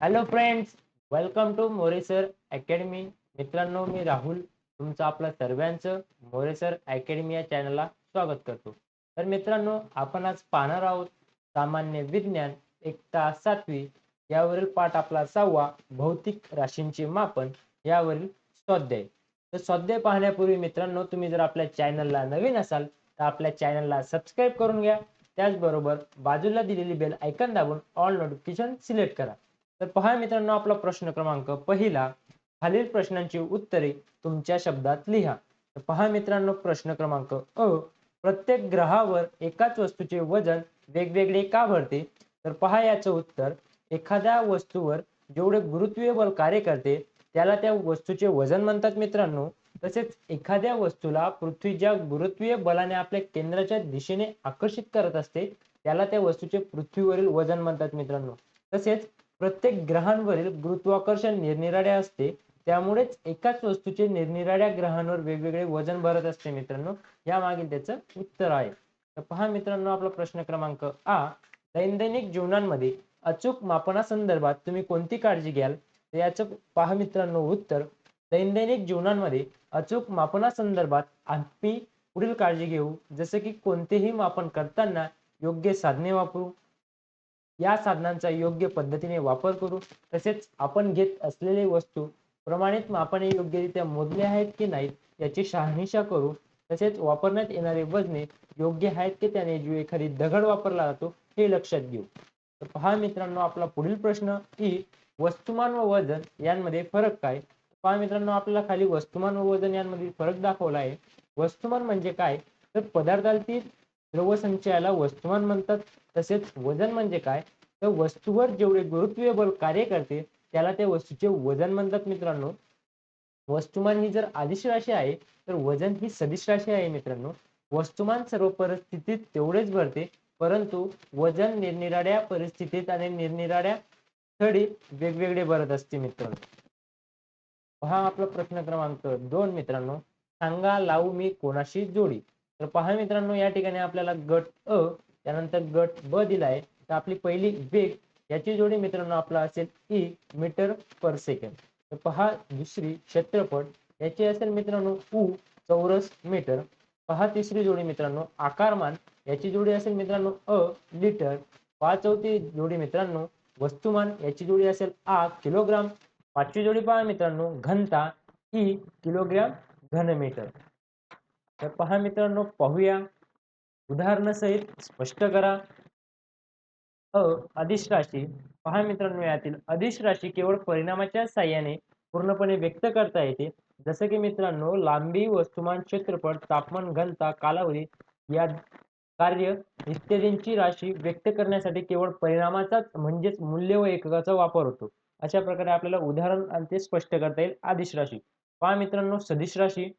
Hello friends welcome to More sir academy मित्रांनो मी राहुल. तुमचं आपलं सर्वांचं मोरेसर अकॅडमी या चॅनलला स्वागत करतो. तर मित्रांनो आपण आज पाहणार आहोत सामान्य विज्ञान एक तास सातवी यावरील पाठ आपला सहावा भौतिक राशींचे मापन यावरील स्वाध्याय. तर स्वाध्याय पाहण्यापूर्वी मित्रांनो तुम्ही जर आपल्या चॅनलला नवीन असाल तर आपल्या चॅनलला सबस्क्राईब करून घ्या. त्याचबरोबर बाजूला दिलेली बेल ऐकन दाबून ऑल नोटिफिकेशन सिलेक्ट करा. तर पहा मित्रांनो आपला प्रश्न क्रमांक पहिला. खालील प्रश्नांची उत्तरे तुमच्या शब्दात लिहा. तर पहा मित्रांनो प्रश्न क्रमांक अ. प्रत्येक ग्रहावर एकाच वस्तूचे वजन वेगवेगळे का भरते? तर पहा याचं उत्तर. एखाद्या वस्तूवर जेवढे गुरुत्वीय बल कार्य करते त्याला त्या वस्तूचे वजन म्हणतात मित्रांनो. तसेच एखाद्या वस्तूला पृथ्वी ज्या गुरुत्वीय बलाने आपल्या केंद्राच्या दिशेने आकर्षित करत असते त्याला त्या वस्तूचे पृथ्वीवरील वजन म्हणतात मित्रांनो. तसेच प्रत्येक ग्रहांवरील गुरुत्वाकर्षण निरनिराळे असते. त्यामुळेच एकाच वस्तूचे निरनिराळ्या ग्रहांवर वेगवेगळे वजन भरत असते मित्रांनो. या मागील त्याचं उत्तर आहे. तर पहा मित्रांनो आपला प्रश्न क्रमांक आ. दैनंदिन जीवनांमध्ये अचूक मापनासंदर्भात तुम्ही कोणती काळजी घ्याल? तर याचं पहा मित्रांनो उत्तर. दैनंदिन जीवनांमध्ये अचूक मापनासंदर्भात आम्ही पुढील काळजी घेऊ. जसे की कोणतेही मापन करताना योग्य साधने वापरू या साधनांचा योग्य पद्धतीने वापर करू. तसेच आपण घेत असलेले वस्तू प्रमाणित मापाने योग्यरित्या मोजले आहेत की नाहीत याची शहानिशा करू. तसेच वापरण्यात येणारे वजने योग्य आहेत की त्याने जो एखादी दगड वापरला जातो हे लक्षात घेऊ. तर पहा मित्रांनो आपला पुढील प्रश्न की वस्तुमान व वजन यांमध्ये फरक काय? पहा मित्रांनो आपल्याला खाली वस्तुमान व वजन यांमध्ये फरक दाखवला आहे. वस्तुमान म्हणजे काय? तर पदार्थातील द्रवसंचयाला वस्तुमान म्हणतात. तसेच वजन म्हणजे काय? तर वस्तूवर जेवढे गुरुत्वीय बल कार्य करते त्याला त्या वस्तूचे वजन म्हणतात मित्रांनो. वस्तुमान ही जर आदिश राशी आहे तर वजन ही सदिश राशी आहे मित्रांनो. वस्तुमान सर्व परिस्थितीत तेवढेच भरते परंतु वजन निरनिराळ्या परिस्थितीत आणि निरनिराळ्या स्थळी वेगवेगळे भरत असते मित्रांनो. हा आपला प्रश्न क्रमांक दोन मित्रांनो. सांगा लावू मी कोणाशी जोडी? तर पहा मित्रांनो या ठिकाणी आपल्याला गट अ त्यानंतर गट ब दिलाय. तर आपली पहिली वेग याची जोडी मित्रांनो आपला असेल ई मीटर पर सेकंड तर पहा दुसरी क्षेत्रपट याची असेल मित्रांनो उ चौरस मीटर. पहा तिसरी जोडी मित्रांनो आकारमान याची जोडी असेल मित्रांनो अ लिटर. पहा चौथी जोडी मित्रांनो वस्तुमान याची जोडी असेल आ किलोग्राम. पाचवी जोडी पहा मित्रांनो घनता ई किलोग्राम घनमीटर. तर पहा मित्रांनो पाहूया. उदाहरणासहित स्पष्ट करा. अ अधिश राशी पहा मित्रांनो यातील अधिश राशी केवळ परिणामाच्या साह्याने पूर्णपणे व्यक्त करता येते. जसं की मित्रांनो लांबी वस्तुमान क्षेत्रफळ तापमान घनता कालावधी या कार्य इत्यादींची राशी व्यक्त करण्यासाठी केवळ परिणामाचाच म्हणजेच मूल्य व एककाचा वापर होतो. अशा प्रकारे आपल्याला उदाहरण आणि ते स्पष्ट करता येईल आदिश राशी पहा मित्रांनो सदिश राशी.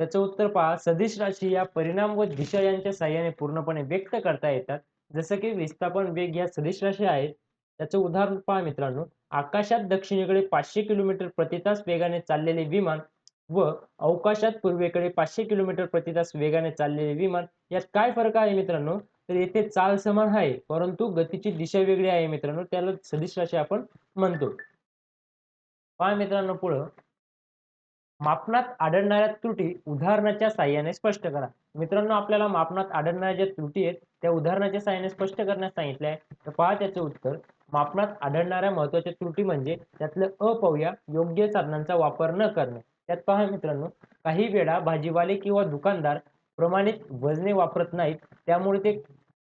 त्याचं उत्तर पहा. सदिश राशी या परिणाम व दिशा यांच्या साह्याने पूर्णपणे व्यक्त करता येतात. जसं की विस्थापन वेग या सदिश राशी आहेत. त्याचं उदाहरण पहा मित्रांनो. आकाशात दक्षिणेकडे पाचशे किलोमीटर प्रति तास वेगाने चाललेले विमान व अवकाशात पूर्वेकडे पाचशे किलोमीटर प्रति तास वेगाने चाललेले विमान यात काय फरक आहे मित्रांनो? तर येथे चाल समान आहे परंतु गतीची दिशा वेगळी आहे मित्रांनो. त्याला सदिश राशी आपण म्हणतो. पहा मित्रांनो पुढं. मापनात आढळणाऱ्या त्रुटी उदाहरणाच्या साह्याने स्पष्ट करा. मित्रांनो आपल्याला मापनात आढळणाऱ्या ज्या त्रुटी आहेत त्या उदाहरणाच्या साह्याने स्पष्ट करण्यास सांगितले आहे तर पहा त्याचं उत्तर. मापनात आढळणाऱ्या महत्त्वाच्या त्रुटी म्हणजे त्यातलं अ योग्य साधनांचा वापर न करणे. त्यात पहा मित्रांनो काही वेळा भाजीवाले किंवा दुकानदार प्रमाणित वजने वापरत नाहीत त्यामुळे ते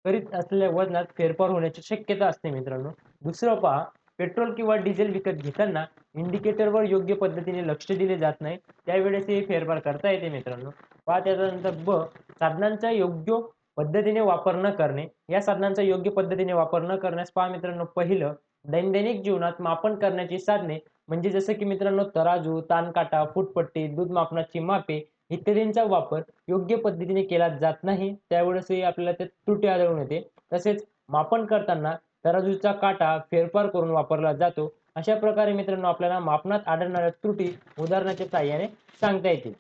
करीत असलेल्या वजनात फेरफार होण्याची शक्यता असते मित्रांनो. दुसरं पहा पेट्रोल किंवा डिझेल विकत घेताना इंडिकेटरवर योग्य पद्धतीने लक्ष दिले जात नाही त्यावेळेस हे फेरफार करता येते मित्रांनो. पहा त्याच्यानंतर ब साधनांचा योग्य पद्धतीने वापर न करणे. या साधनांचा योग्य पद्धतीने वापर न करण्यास पहा मित्रांनो पहिलं दैनंदिन जीवनात मापन करण्याची साधने म्हणजे जसं की मित्रांनो तराजू ताणकाटा फुटपट्टी दूध मापनाची मापे इत्यादींचा वापर योग्य पद्धतीने केला जात नाही. त्यावेळेसही आपल्याला त्यात त्रुटी आढळून येते. तसेच मापन करताना तराजूचा काटा फेरफार करून वापरला जातो. अशा प्रकारे मित्रांनो आपल्याला मापनात आढळणाऱ्या त्रुटी उदाहरणाच्या साह्याने सांगता येतील.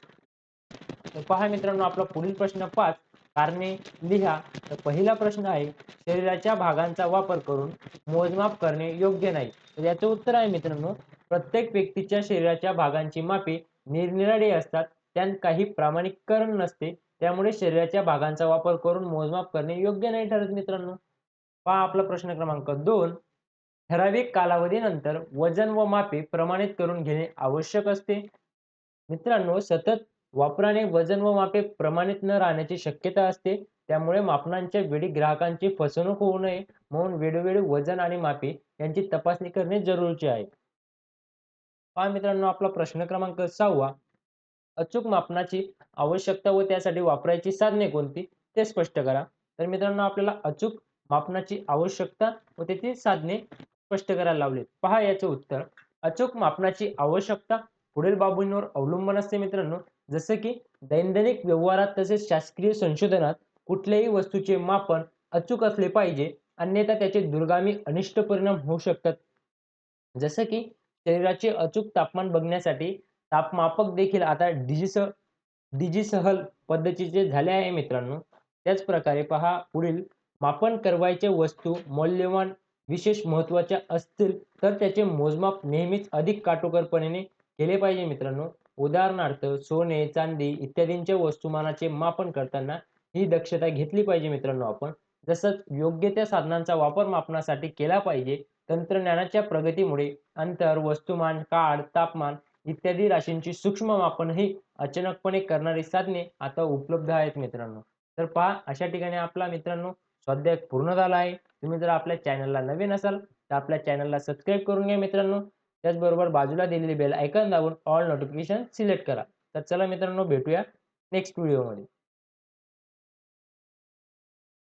तर पहा मित्रांनो आपला पुढील प्रश्न पाच. कारणे लिहा. तर पहिला प्रश्न आहे शरीराच्या भागांचा वापर करून मोजमाप करणे योग्य नाही. तर याचं उत्तर आहे मित्रांनो प्रत्येक व्यक्तीच्या शरीराच्या भागांची मापे निरनिराळी असतात. त्यात काही प्रामाणिककरण नसते. त्यामुळे शरीराच्या भागांचा वापर करून मोजमाप करणे योग्य नाही ठरत मित्रांनो. पहा आपला प्रश्न क्रमांक दोन. ठराविक कालावधीनंतर वजन व मापे प्रमाणित करून घेणे आवश्यक असते. मित्रांनो सतत वापराने वजन व मापे प्रमाणित न राहण्याची शक्यता असते. त्यामुळे मापनांच्या वेळी ग्राहकांची फसवणूक होऊ नये. म्हणून वेळोवेळी वजन आणि मापे यांची तपासणी करणे जरुरीचे आहे. पहा मित्रांनो आपला प्रश्न क्रमांक सहावा. अचूक मापनाची आवश्यकता व त्यासाठी वापरायची साधने कोणती? ते स्पष्ट करा. तर मित्रांनो आपल्याला अचूक मापनाची आवश्यकता व त्याची साधने स्पष्ट करायला लावले पहा याचे उत्तर. अचूक मापनाची आवश्यकता पुढील बाबींवर अवलंबून असते मित्रांनो. जसं की दैनंदिन व्यवहारात तसेच शासकीय संशोधनात कुठल्याही वस्तूचे मापन अचूक असले पाहिजे. अन्यथा त्याचे दुर्गामी अनिष्ट परिणाम होऊ शकतात. जसं की शरीराचे अचूक तापमान बघण्यासाठी तापमापक देखील आता डिजिस डिजिसहल पद्धतीचे झाले आहे मित्रांनो. त्याच प्रकारे पहा पुढील मापन करवायच्या वस्तू मौल्यवान विशेष महत्त्वाच्या असतील तर त्याचे मोजमाप नेहमीच अधिक काटोकरपणे केले पाहिजे मित्रांनो. उदाहरणार्थ सोने चांदी इत्यादींच्या वस्तुमानाचे मापन करताना ही दक्षता घेतली पाहिजे मित्रांनो आपण. जसंच योग्य त्या साधनांचा वापर मापनासाठी केला पाहिजे. तंत्रज्ञानाच्या प्रगतीमुळे अंतर वस्तुमान काळ तापमान इत्यादी राशींची सूक्ष्म मापनही अचानकपणे करणारी साधने आता उपलब्ध आहेत मित्रांनो. तर पहा अशा ठिकाणी आपला मित्रांनो स्वाध्याय पूर्ण झाला आहे. तुम्ही जर आपल्या चॅनलला नवीन असाल तर आपल्या चॅनलला सबस्क्राईब करून घ्या मित्रांनो. त्याचबरोबर बाजूला दिलेली बेल ऐकन दाबून ऑल नोटिफिकेशन सिलेक्ट करा. तर चला मित्रांनो भेटूया नेक्स्ट व्हिडिओमध्ये